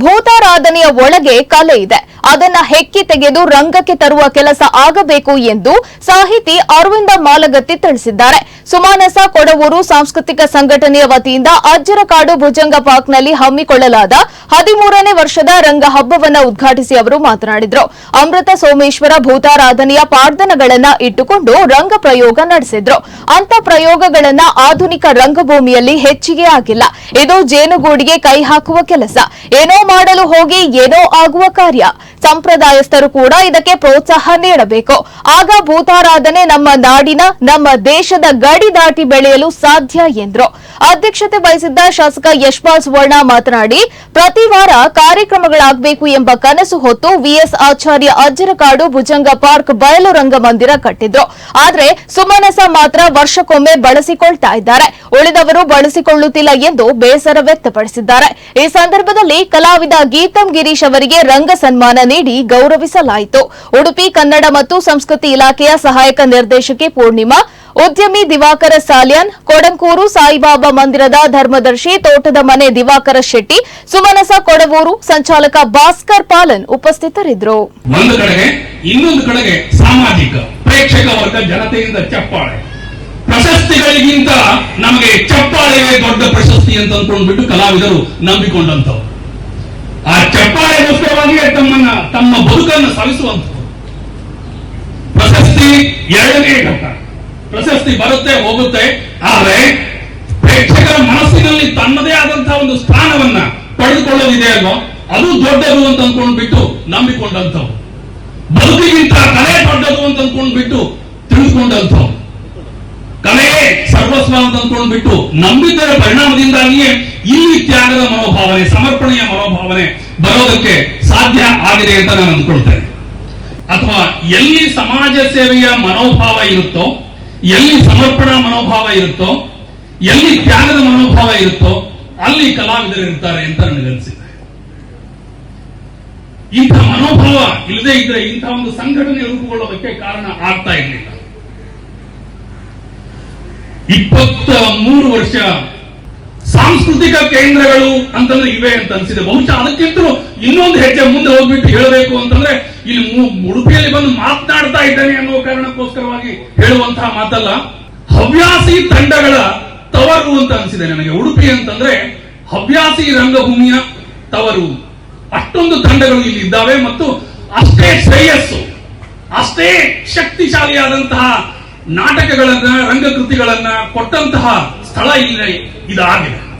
ಭೂತಾರಾಧನೆಯ ಒಳಗೆ ಕಲೆ ಇದೆ. ಅದನ್ನ ಹೆಕ್ಕಿ ತೆಗೆದು ರಂಗಕ್ಕೆ ತರುವ ಕೆಲಸ ಆಗಬೇಕು ಎಂದು ಸಾಹಿತಿ ಅರವಿಂದ ಮಾಲಗತ್ತಿ ತಿಳಿಸಿದ್ದಾರೆ. ಸುಮಾನಸ ಕೊಡವೂರು ಸಾಂಸ್ಕೃತಿಕ ಸಂಘಟನೆಯ ವತಿಯಿಂದ ಅಜ್ಜರಕಾಡು ಭುಜಂಗ ಪಾರ್ಕ್ನಲ್ಲಿ ಹಮ್ಮಿಕೊಳ್ಳಲಾದ ಹದಿಮೂರನೇ ವರ್ಷದ ರಂಗ ಹಬ್ಬವನ್ನು ಉದ್ಘಾಟಿಸಿ ಅವರು ಮಾತನಾಡಿದರು. ಅಮೃತ ಸೋಮೇಶ್ವರ ಭೂತಾರಾಧನೆಯ ಪಾರ್ಧನಗಳನ್ನು ಇಟ್ಟುಕೊಂಡು ರಂಗ ಪ್ರಯೋಗ ನಡೆಸಿದ್ರು. ಅಂತ ಪ್ರಯೋಗಗಳನ್ನ ಆಧುನಿಕ ರಂಗಭೂಮಿಯಲ್ಲಿ ಹೆಚ್ಚಿಗೆ ಆಗಿಲ್ಲ. ಇದು ಜೇನುಗೂಡಿಗೆ ಕೈ ಹಾಕುವ ಕೆಲಸ. ಏನೋ ಮಾಡಲು ಹೋಗಿ ಏನೋ ಆಗುವ ಕಾರ್ಯ. ಸಂಪ್ರದಾಯಸ್ಥರು ಕೂಡ ಇದಕ್ಕೆ ಪ್ರೋತ್ಸಾಹ ನೀಡಬೇಕು. ಆಗ ಭೂತಾರಾಧನೆ ನಮ್ಮ ನಾಡಿನ, ನಮ್ಮ ದೇಶದ ಗಡಿ ದಾಟಿ ಬೆಳೆಯಲು ಸಾಧ್ಯ ಎಂದರು. ಅಧ್ಯಕ್ಷತೆ ವಹಿಸಿದ್ದ ಶಾಸಕ ಯಶ್ಪಾಲ್ ಸುವರ್ಣ ಮಾತನಾಡಿ, ಪ್ರತಿ ವಾರ ಕಾರ್ಯಕ್ರಮಗಳಾಗಬೇಕು ಎಂಬ ಕನಸು ಹೊತ್ತು V S Acharya Ajjarakadu Bhujanga park ಬಯಲು ರಂಗಮಂದಿರ ಕಟ್ಟಿದ್ರು. ಆದರೆ ಸುಮನಸ ಮಾತ್ರ ವರ್ಷಕ್ಕೊಮ್ಮೆ ಬಳಸಿಕೊಳ್ತಾ ಇದ್ದಾರೆ. ಉಳಿದವರು ಬಳಸಿಕೊಳ್ಳುತ್ತಿಲ್ಲ ಎಂದು ಬೇಸರ ವ್ಯಕ್ತಪಡಿಸಿದ್ದಾರೆ. ಈ ಸಂದರ್ಭದಲ್ಲಿ ಕಲಾವಿದ ಗೀತಂ ಗಿರೀಶ್ ಅವರಿಗೆ ರಂಗ ಸನ್ಮಾನ ನೀಡಿ ಗೌರವಿಸಲಾಯಿತು. ಉಡುಪಿ, ಕನ್ನಡ ಮತ್ತು ಸಂಸ್ಕೃತಿ ಇಲಾಖೆಯ ಸಹಾಯಕ ನಿರ್ದೇಶಕಿ ಪೂರ್ಣಿಮಾ, ಉದ್ಯಮಿ ದಿವಾಕರ ಸಾಲ್ಯಾನ್, ಕೊಡಂಕೂರು ಸಾಯಿಬಾಬಾ ಮಂದಿರದ ಧರ್ಮದರ್ಶಿ ತೋಟದ ಮನೆ ದಿವಾಕರ ಶೆಟ್ಟಿ, ಸುಮನಸ ಕೊಡವೂರು ಸಂಚಾಲಕ ಭಾಸ್ಕರ್ ಪಾಲನ್ ಉಪಸ್ಥಿತರಿದ್ದರು. ಒಂದು ಕಡೆಗೆ, ಇನ್ನೊಂದು ಕಡೆಗೆ ಸಾಮಾಜಿಕ, ಪ್ರೇಕ್ಷಕ ವರ್ಗ ಜನತೆಯಿಂದ ಚಪ್ಪಾಳೆ. ಪ್ರಶಸ್ತಿಗಳಿಗಿಂತ ನಮಗೆ ಚಪ್ಪಾಳೆಯೇ ದೊಡ್ಡ ಪ್ರಶಸ್ತಿ ಅಂತ ಅಂದ್ಕೊಂಡ್ಬಿಟ್ಟು ಕಲಾವಿದರು ನಂಬಿಕೊಂಡಂತವ್ರು ಆ ಚಪ್ಪಾಳೆಗೋಸ್ಕರವಾಗಿಯೇ ತಮ್ಮನ್ನ, ತಮ್ಮ ಬದುಕನ್ನು ಸವಿಸುವಂಥದ್ದು ಪ್ರಶಸ್ತಿ ಎರಡನೇ ಘಟ್ಟ. ಪ್ರಶಸ್ತಿ ಬರುತ್ತೆ, ಹೋಗುತ್ತೆ. ಆದರೆ ಪ್ರೇಕ್ಷಕರ ಮನಸ್ಸಿನಲ್ಲಿ ತನ್ನದೇ ಆದಂತಹ ಒಂದು ಸ್ಥಾನವನ್ನ ಪಡೆದುಕೊಳ್ಳೋದಿದೆ ಅಲ್ವೋ? ಅದು ದೊಡ್ಡದು ಅಂತ ಅಂದ್ಕೊಂಡ್ಬಿಟ್ಟು ನಂಬಿಕೊಂಡಂಥವು ಬದುಕಿಗಿಂತ ಕಲೆ ದೊಡ್ಡದು ಅಂತ ಅಂದ್ಕೊಂಡ್ಬಿಟ್ಟು ತಿಳಿದುಕೊಂಡಂಥವು ಕಲೆಯೇ ಸರ್ವಸ್ವ ಅಂತ ಅಂದ್ಕೊಂಡ್ಬಿಟ್ಟು ನಂಬಿದ್ದರ ಪರಿಣಾಮದಿಂದಾಗಿಯೇ ಇಲ್ಲಿ ತ್ಯಾಗದ ಮನೋಭಾವನೆ, ಸಮರ್ಪಣೆಯ ಮನೋಭಾವನೆ ಬರೋದಕ್ಕೆ ಸಾಧ್ಯ ಆಗಿದೆ ಅಂತ ನಾನು ಅಂದ್ಕೊಳ್ತೇನೆ. ಅಥವಾ ಎಲ್ಲಿ ಸಮಾಜ ಸೇವೆಯ ಮನೋಭಾವ ಇರುತ್ತೋ, ಎಲ್ಲಿ ಸಮರ್ಪಣಾ ಮನೋಭಾವ ಇರುತ್ತೋ, ಎಲ್ಲಿ ತ್ಯಾಗದ ಮನೋಭಾವ ಇರುತ್ತೋ, ಅಲ್ಲಿ ಕಲಾವಿದರು ಇರ್ತಾರೆ ಅಂತ ಅನಿಸಿದೆ ಇಂಥ ಮನೋಭಾವ ಇಲ್ಲದೆ ಇದ್ರೆ ಇಂಥ ಒಂದು ಸಂಘಟನೆ ರೂಪುಗೊಳ್ಳೋದಕ್ಕೆ ಕಾರಣ ಆಗ್ತಾ ಇರಲಿಲ್ಲ. ಇಪ್ಪತ್ತ ಮೂರು ವರ್ಷ ಸಾಂಸ್ಕೃತಿಕ ಕೇಂದ್ರಗಳು ಅಂತಂದ್ರೆ ಇವೆ ಅಂತ ಅನ್ಸಿದೆ. ಬಹುಶಃ ಅದಕ್ಕಿಂತಲೂ ಇನ್ನೊಂದು ಹೆಜ್ಜೆ ಮುಂದೆ ಹೋಗ್ಬಿಟ್ಟು ಹೇಳಬೇಕು ಅಂತಂದ್ರೆ ಇಲ್ಲಿ ಉಡುಪಿಯಲ್ಲಿ ಬಂದು ಮಾತನಾಡ್ತಾ ಇದ್ದಾನೆ ಅನ್ನೋ ಕಾರಣಕ್ಕೋಸ್ಕರವಾಗಿ ಹೇಳುವಂತಹ ಮಾತಲ್ಲ. ಹವ್ಯಾಸಿ ತಂಡಗಳ ತವರು ಅಂತ ಅನ್ಸಿದೆ ನನಗೆ. ಉಡುಪಿ ಅಂತಂದ್ರೆ ಹವ್ಯಾಸಿ ರಂಗಭೂಮಿಯ ತವರು. ಅಷ್ಟೊಂದು ತಂಡಗಳು ಇಲ್ಲಿ ಇದ್ದಾವೆ ಮತ್ತು ಅಷ್ಟೇ ಶ್ರೇಯಸ್ಸು, ಅಷ್ಟೇ ಶಕ್ತಿಶಾಲಿಯಾದಂತಹ ನಾಟಕಗಳನ್ನ, ರಂಗಕೃತಿಗಳನ್ನ ಕೊಟ್ಟಂತಹ ಸ್ಥಳ ಇಲ್ಲಿ ಇದಾಗಿದೆ.